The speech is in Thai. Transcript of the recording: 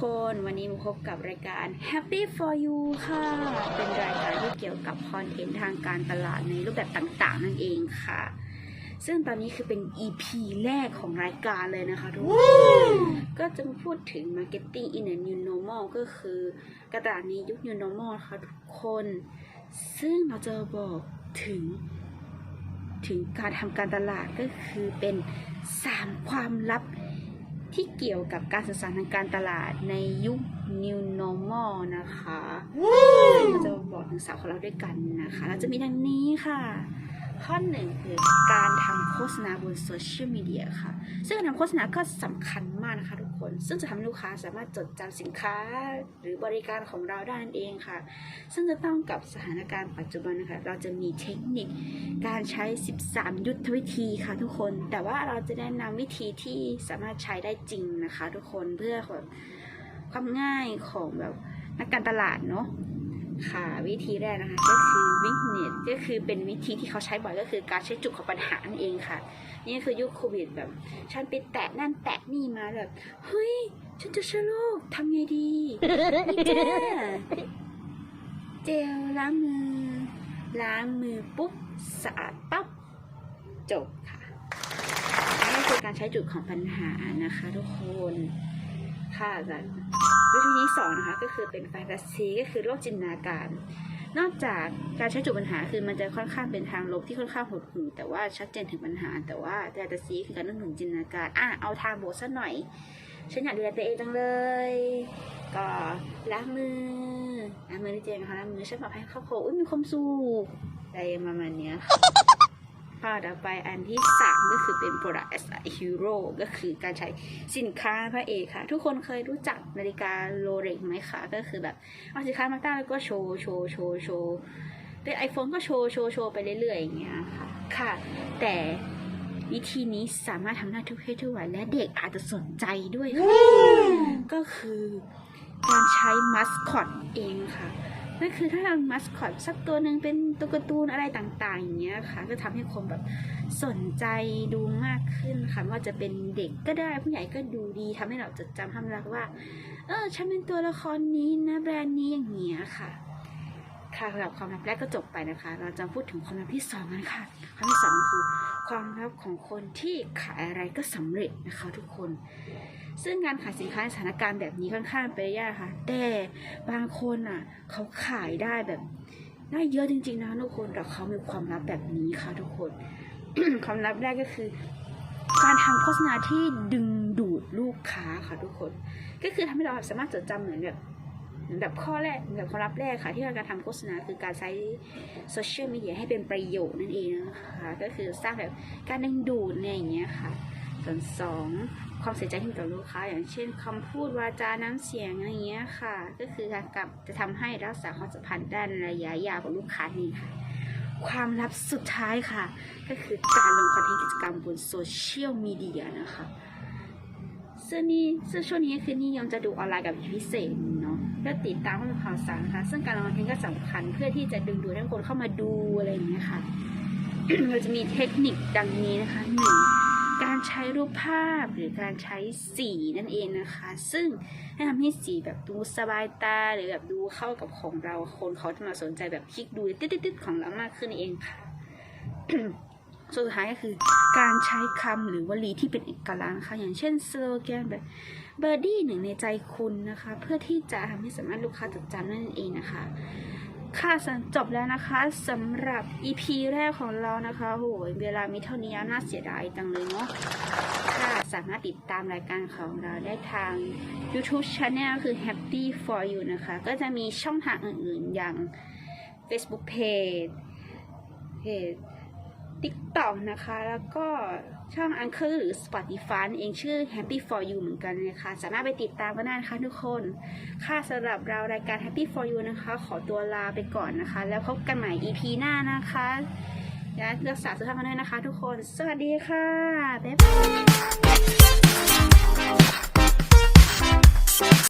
คนวันนี้มาพบกับรายการ Happy for You ค่ะ เป็นรายการที่เกี่ยวกับคอนเทนต์ทางการตลาดในรูปแบบต่างๆ นั่นเองค่ะ ซึ่งตอนนี้คือเป็น EP แรกของรายการเลยนะคะทุกคนก็จะมาพูดถึง Marketing in a New Normal ก็คือการตลาดในยุค New Normal ค่ะทุกคน ซึ่งเราจะบอกถึงถึงการทำการตลาดก็คือเป็น 3 ความลับ ที่เกี่ยวกับการสื่อสารทางการตลาดในยุค New Normal นะคะซึ่งเราจะมาบอกถึงสามของเราด้วยกันนะคะ เราจะมีดังนี้ค่ะ ข้อหนึ่งคือการทำโฆษณาบนโซเชียลมีเดียค่ะ ซึ่งการทำโฆษณาก็สำคัญมากนะคะทุกคน ซึ่งจะทำให้ลูกค้าสามารถจดจำสินค้าหรือบริการของเราได้นั่นเองค่ะ ซึ่งจะต้องกับสถานการณ์ปัจจุบันนะคะ เราจะมีเทคนิคการใช้ 13 ยุทธวิธีค่ะทุกคน แต่ว่าเราจะแนะนำวิธีที่สามารถใช้ได้จริงนะคะ ทุกคนเพื่อความง่ายของแบบนักการตลาดเนาะ ค่ะวิธีแรกนะคะก็คือวิกเนตก็คือเป็นวิธีที่เขาใช้บ่อยก็คือการใช้จุดของปัญหานั่นเองค่ะ นี่คือยุคโควิดแบบฉันไปแตะนั่นแตะนี่มาแบบเฮ้ยฉันจะเชื้อโรคทำไงดีนี่จ้าเจลล้างมือ ล้างมือปุ๊บสะอาดปั๊บจบค่ะนี่คือการใช้จุดของปัญหานะคะทุกคน ค่ะจากวิธีที่สองนะคะก็คือเป็นแฟนตาซีก็คือโลกจินตนาการ นอกจากการใช้จุดปัญหาคือมันจะค่อนข้างเป็นทางลบที่ค่อนข้างหดหู่แต่ว่าชัดเจนถึงปัญหา แต่ว่าแฟนตาซีคือการนึกถึงจินตนาการอะเอาทางบวกสักหน่อยฉันอยากดูแลตัวเองจังเลย ก็ล้างมือล้างมือนี่เจนนะคะล้างมือฉันปลอดภัยเข้าโคอุ้ยมีความสุขอะไรประมาณเนี้ยค่ะ ต่อไปอันที่สามก็คือเป็น product as a hero ก็คือการใช้สินค้าพระเอกค่ะ ทุกคนเคยรู้จักนาฬิกาโรเล็กไหมคะก็คือแบบเอาสินค้ามาตั้งแล้วก็โชว์โชว์โชว์โชว์เป็นไอโฟนก็โชว์โชว์โชว์ไปเรื่อยๆอย่างเงี้ยค่ะค่ะ แต่วิธีนี้สามารถทำได้ทุกเพศทุกวัยและเด็กอาจจะสนใจด้วยค่ะก็คือการใช้มัสคอตเองค่ะ นั่นคือถ้าทำมัสคอตสักตัวหนึ่งเป็นตัวการ์ตูนอะไรต่างๆ อย่างเงี้ยค่ะ ก็ทำให้คนแบบสนใจดูมากขึ้นค่ะว่าจะเป็นเด็กก็ได้ผู้ใหญ่ก็ดูดีทำให้เราจดจำทำรักว่า เออฉันเป็นตัวละครนี้นะแบรนด์นี้อย่างเงี้ยค่ะค่ะสำหรับความลับแรกก็จบไปนะคะ เราจะพูดถึงความลับที่สองกันค่ะ ความที่สองคือ ความลับของคนที่ขายอะไรก็สำเร็จนะคะทุกคน ซึ่งการขายสินค้าในสถานการณ์แบบนี้ค่อนข้างไปยากค่ะ แต่บางคนอะเขาขายได้แบบได้เยอะจริงๆนะทุกคนแต่เขามีความลับแบบนี้ค่ะทุกคน ความลับแรกก็คือการทำโฆษณาที่ดึงดูดลูกค้าค่ะทุกคน ก็คือทำให้เราสามารถจดจำเหมือนแบบ แบบข้อแรกแบบความลับแรกค่ะ ที่ว่าการทำโฆษณาคือการใช้โซเชียลมีเดียให้เป็นประโยชน์นั่นเองนะคะก็คือสร้างแบบการดึงดูดเนี่ยอย่างเงี้ยค่ะส่วนสองความเสียใจที่ต่อลูกค้า อย่างเช่นคำพูดวาจาน้ำเสียงอะไรเงี้ยค่ะ ก็คือการกลับจะทำให้รักษาความสัมพันธ์ด้านระยะยาวกับลูกค้านี่ค่ะความลับสุดท้ายค่ะ ก็คือการลงคอนเทนต์กิจกรรมบนโซเชียลมีเดียนะคะซึ่งนี่ซึ่งช่วงนี้คือนิยมจะดูออนไลน์กับพิเศษ เนาะเพื่อติดตามข้อมูลข่าวสารนะคะซึ่งการลงคอนเทนต์ก็สำคัญเพื่อที่จะดึงดูดให้คนเข้ามาดูอะไรอย่างเงี้ยค่ะเราจะมีเทคนิคดังนี้นะคะหนึ่งการใช้รูปภาพหรือการใช้สีนั่นเองนะคะ ซึ่งให้ทำให้สีแบบดูสบายตาหรือแบบดูเข้ากับของเราคนเขาจะมาสนใจแบบคลิกดูติดๆของเรามากขึ้นเองค่ะ ส่วนสุดท้ายก็คือการใช้คำหรือวลีที่เป็นเอกลักษณ์นะคะอย่างเช่นสโลแกนแบบเบอร์ดี้หนึ่งในใจคุณนะคะ เพื่อที่จะทำให้สามารถลูกค้าจดจำนั่นเองนะคะ ค่ะจบแล้วนะคะสำหรับ EP แรกของเรานะคะโหยเวลามีเท่านี้น่าเสียดายจังเลยเนาะค่ะสามารถติดตามรายการของเราได้ทาง YouTube Channel คือ Happy for you นะคะ ก็จะมีช่องทางอื่นๆอย่าง Facebook Page เพจ TikTok นะคะ แล้วก็ช่อง Anchor หรือ Spotify นั่นเองชื่อ Happy for you เหมือนกันนะคะ สามารถไปติดตามกันได้นะคะทุกคน ค่ะสำหรับเรารายการ Happy for you นะคะ ขอตัวลาไปก่อนนะคะ แล้วพบกันใหม่ EP หน้านะคะและรักษาสุขภาพกันด้วยนะคะทุกคน สวัสดีค่ะ บ๊ายบาย